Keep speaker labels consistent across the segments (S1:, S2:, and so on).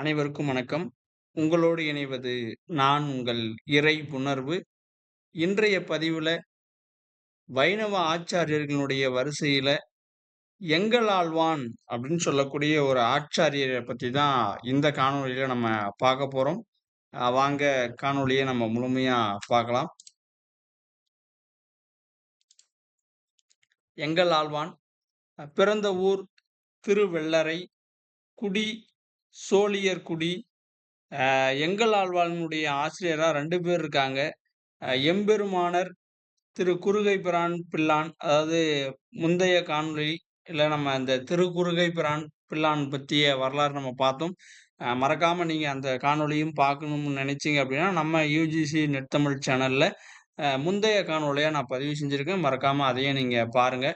S1: அனைவருக்கும் வணக்கம். உங்களோடு இணைவது நான் உங்கள் இறை புணர்வு இன்றைய பதிவில் வைணவ ஆச்சாரியர்களுடைய வரிசையில எங்களாழ்வான் அப்படின்னு சொல்லக்கூடிய ஒரு ஆச்சாரியரை பற்றி தான் இந்த காணொலியில் நம்ம பார்க்க போகிறோம் வாங்க காணொலியை நம்ம முழுமையாக பார்க்கலாம். எங்கள் ஆழ்வான் பிறந்த ஊர் திருவெள்ளரை, குடி சோழியர்குடி. எங்கள் எங்களாழ்வானுடைய ஆசிரியரா 2 பேர் இருக்காங்க. எம்பெருமானர் திரு பிரான் பிள்ளான். அதாவது முந்தைய காணொளியில நம்ம அந்த திரு குறுகை பிரான் பிள்ளான் பற்றிய வரலாறு நம்ம பார்த்தோம். மறக்காமல் நீங்கள் அந்த காணொலியும் பார்க்கணும்னு நினச்சிங்க அப்படின்னா, நம்ம யூஜிசி நெட் தமிழ் சேனலில் முந்தைய காணொலியாக நான் பதிவு செஞ்சுருக்கேன் மறக்காமல் அதையும் நீங்கள் பாருங்க.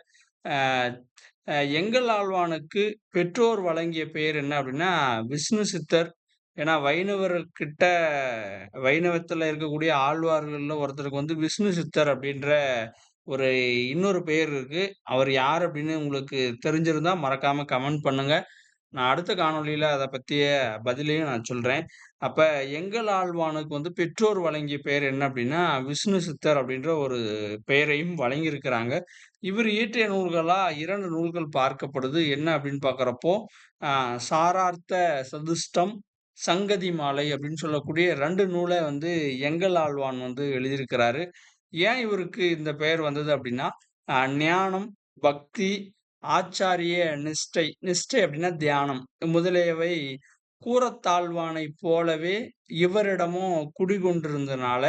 S1: எங்கள் ஆழ்வானுக்கு பெற்றோர் வழங்கிய பெயர் என்ன அப்படின்னா, விஷ்ணு சித்தர். ஏன்னா வைணவர்கிட்ட வைணவத்தில் இருக்கக்கூடிய ஆழ்வார்களில் ஒருத்தருக்கு வந்து விஷ்ணு சித்தர் அப்படின்ற ஒரு இன்னொரு பெயர் இருக்கு. அவர் யார் அப்படின்னு உங்களுக்கு தெரிஞ்சிருந்தா மறக்காம கமெண்ட் பண்ணுங்க. நான் அடுத்த காணொலியில் அதை பற்றிய பதிலையும் நான் சொல்கிறேன் அப்போ எங்கள் ஆழ்வானுக்கு வந்து பெற்றோர் வழங்கிய பெயர் என்ன அப்படின்னா, விஷ்ணு சித்தர் அப்படின்ற ஒரு பெயரையும் வழங்கியிருக்கிறாங்க. இவர் இயற்றிய நூல்களாக இரண்டு நூல்கள் பார்க்கப்படுது. என்ன அப்படின்னு பார்க்குறப்போ சாரார்த்த சதுஷ்டம், சங்கதி மாலை அப்படின்னு சொல்லக்கூடிய ரெண்டு நூலை வந்து எங்கள் ஆழ்வான் வந்து எழுதியிருக்கிறாரு. ஏன் இவருக்கு இந்த பெயர் வந்தது அப்படின்னா, ஞானம், பக்தி, ஆச்சாரிய நிஷ்டை. நிஷ்டை அப்படின்னா தியானம். முதலியவை கூரத்தாழ்வானைப் போலவே இவரிடமும் குடிகொண்டிருந்தனால,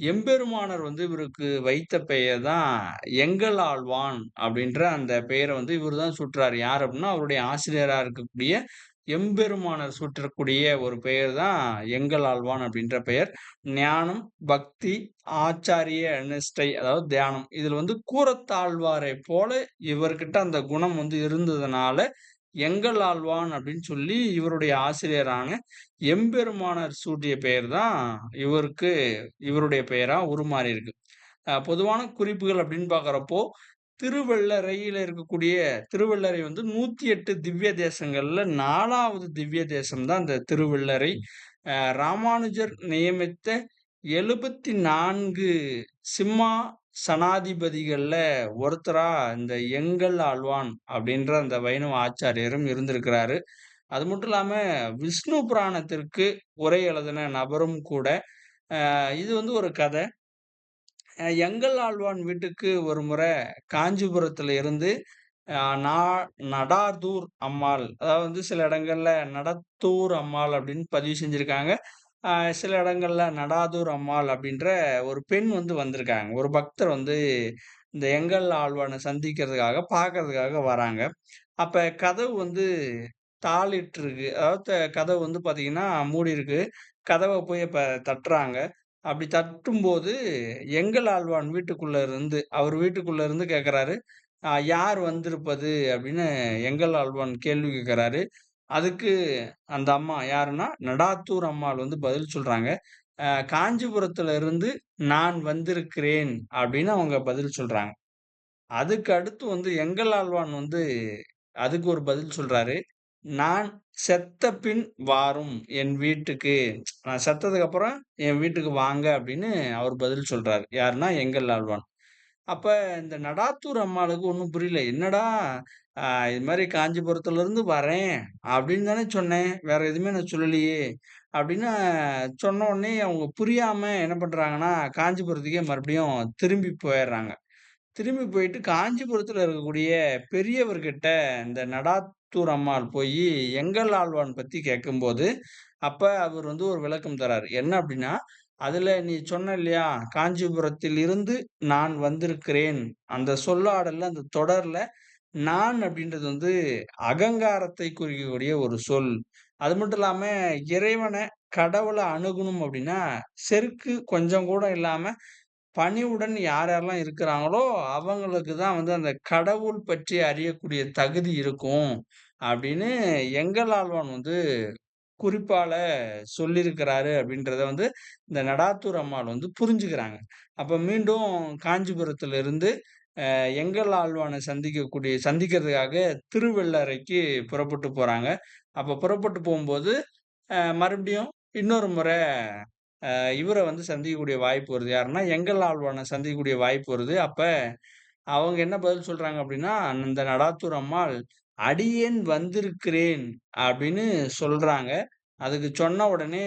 S1: எம்பெருமானர் வந்து இவருக்கு வைத்த பெயர் தான் எங்களாழ்வான் அப்படின்ற அந்த பெயரை வந்து இவர் தான் சூட்டுறாரு. யார் அப்படின்னா, அவருடைய ஆசிரியராக இருக்கக்கூடிய எம்பெருமானர் சூட்டக்கூடிய ஒரு பெயர் தான் எங்கள் ஆழ்வான் அப்படின்ற பெயர். ஞானம், பக்தி, ஆச்சாரிய நிஷ்டை அதாவது தியானம். இதில் வந்து கூரத்தாழ்வாரைப் போல இவர்கிட்ட அந்த குணம் வந்து இருந்ததுனால, எங்களாழ்வான் அப்படின்னு சொல்லி இவருடைய ஆசிரியரான எம்பெருமானர் சூட்டிய பெயர் தான் இவருக்கு இவருடைய பெயரா உருமாறியிருக்கு. இருக்கு பொதுவான குறிப்புகள் அப்படின்னு பார்க்குறப்போ திருவள்ளரையில் இருக்கக்கூடிய திருவள்ளரை வந்து 108 திவ்ய தேசங்கள்ல நாலாவது திவ்ய தேசம் தான் இந்த திருவள்ளரை ராமானுஜர் நியமித்த 74 சிம்மா சனாதிபதிகள்ல ஒருத்தரா இந்த எங்கள் ஆழ்வான் அப்படின்ற அந்த வைணவ ஆச்சாரியரும் இருந்திருக்கிறாரு. அது மட்டும் இல்லாம விஷ்ணு புராணத்திற்கு உரை எழுதின நபரும் கூட. இது வந்து ஒரு கதை. எங்கள் ஆழ்வான் வீட்டுக்கு ஒரு முறை காஞ்சிபுரத்துல இருந்து நா நடாதூர் அம்மாள், அதாவது வந்து சில இடங்கள்ல நடத்தூர் அம்மாள் அப்படின்னு பதிவு செஞ்சிருக்காங்க. சில இடங்கள்ல நடாதூர் அம்மாள் அப்படின்ற ஒரு பெண் வந்து வந்திருக்காங்க. ஒரு பக்தர் வந்து இந்த எங்கள் ஆழ்வானை சந்திக்கிறதுக்காக, பார்க்கறதுக்காக வராங்க. அப்ப கதவு வந்து தாளிட்டுருக்கு. அதாவது த கதவு வந்து பாத்தீங்கன்னா மூடி இருக்கு கதவை போய் இப்ப தட்டுறாங்க. அப்படி தட்டும்போது எங்கள் ஆழ்வான் வீட்டுக்குள்ள இருந்து அவர் வீட்டுக்குள்ள இருந்து கேட்கறாரு, யார் வந்திருப்பது?" அப்படின்னு எங்கள் ஆழ்வான் கேள்வி கேட்குறாரு அதுக்கு அந்த அம்மா யாருன்னா, நடாத்தூர் அம்மாள் வந்து பதில் சொல்றாங்க. "காஞ்சிபுரத்துல இருந்து நான் வந்திருக்கிறேன்" அப்படின்னு அவங்க பதில் சொல்றாங்க. அதுக்கு அடுத்து வந்து எங்கள் ஆழ்வான் வந்து அதுக்கு ஒரு பதில் சொல்றாரு. "நான் செத்த பின் வாரும் என் வீட்டுக்கு. நான் செத்ததுக்கு அப்புறம் என் வீட்டுக்கு வாங்க" அப்படின்னு அவர் பதில் சொல்றாரு. யாருன்னா எங்கள் ஆழ்வான் அப்ப இந்த நடாத்தூர் அம்மாளுக்கு ஒன்றும் புரியல. "என்னடா இது மாதிரி காஞ்சிபுரத்துல இருந்து வரேன் அப்படின்னு தானே சொன்னேன். வேற எதுவுமே நான் சொல்லலையே" அப்படின்னு சொன்ன உடனே அவங்க புரியாம என்ன பண்றாங்கன்னா, காஞ்சிபுரத்துக்கே மறுபடியும் திரும்பி போயிடுறாங்க திரும்பி போயிட்டு காஞ்சிபுரத்துல இருக்கக்கூடிய பெரியவர்கிட்ட இந்த நடாத்தூர் அம்மாள் போய் எங்கள் ஆழ்வான் பற்றி கேட்கும்போது, அப்போ அவர் வந்து ஒரு விளக்கம் தரார் என்ன அப்படின்னா, அதில் நீ சொன்ன இல்லையா, காஞ்சிபுரத்தில் இருந்து நான் வந்திருக்கிறேன். அந்த சொல்லாடல்ல அந்த தொடரில் நான் அப்படின்றது வந்து அகங்காரத்தை குறிக்கக்கூடிய ஒரு சொல். அது மட்டும் இல்லாமல் இறைவனை கடவுளை அணுகணும் அப்படின்னா, செருக்கு கொஞ்சம் கூட இல்லாமல் பணிவுடன் யார் யாரெல்லாம் இருக்கிறாங்களோ, அவங்களுக்கு தான் வந்து அந்த கடவுள் பற்றி அறியக்கூடிய தகுதி இருக்கும்." அப்படின்னு எங்கள் ஆழ்வான் வந்து குறிப்பால சொல்லியிருக்கிறாரு அப்படின்றத வந்து இந்த நடாத்தூர் அம்மாள் வந்து புரிஞ்சுக்கிறாங்க. அப்போ மீண்டும் காஞ்சிபுரத்திலிருந்து எங்கள் ஆழ்வானை சந்திக்கக்கூடிய சந்திக்கிறதுக்காக திருவெள்ளரைக்கு புறப்பட்டு போகிறாங்க அப்போ புறப்பட்டு போகும்போது மறுபடியும் இன்னொரு முறை இவரை வந்து சந்திக்கக்கூடிய வாய்ப்பு வருது. யாருன்னா, எங்கள் ஆழ்வான சந்திக்கக்கூடிய வாய்ப்பு வருது. அப்போ அவங்க என்ன பதில் சொல்கிறாங்க அப்படின்னா, அந்த நடாத்தூர் அம்மாள், "அடியேன் வந்திருக்கிறேன்" அப்படின்னு சொல்றாங்க. அதுக்கு சொன்ன உடனே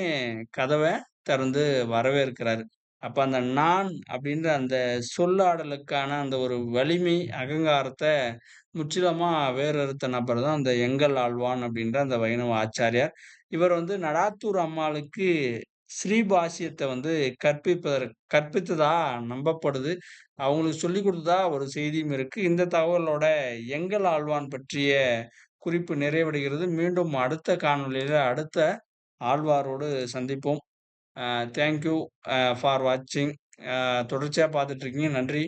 S1: கதவை திறந்து வரவேற்கிறாரு. அப்ப அந்த நான் அப்படின்ற அந்த சொல்லாடலுக்கான அந்த ஒரு வலிமை, அகங்காரத்தை முற்றிலுமா வேரறுத்த நபர் தான் அந்த எங்கள் ஆழ்வான் அப்படின்ற அந்த வைணவ ஆச்சாரியார். இவர் வந்து நடாத்தூர் அம்மாளுக்கு ஸ்ரீபாஷ்யத்தை வந்து கற்பிப்பதற் கற்பித்ததா நம்பப்படுது. அவங்களுக்கு சொல்லிக் கொடுத்ததா ஒரு செய்தியும் இருக்கு. இந்த தகவலோட எங்கள் ஆழ்வான் பற்றிய குறிப்பு நிறைவடைகிறது. மீண்டும் அடுத்த காணொலியில் அடுத்த ஆழ்வாரோடு சந்திப்போம். தேங்க்யூ ஃபார் வாட்சிங். தொடர்ச்சியாக பார்த்துட்ருக்கீங்க நன்றி.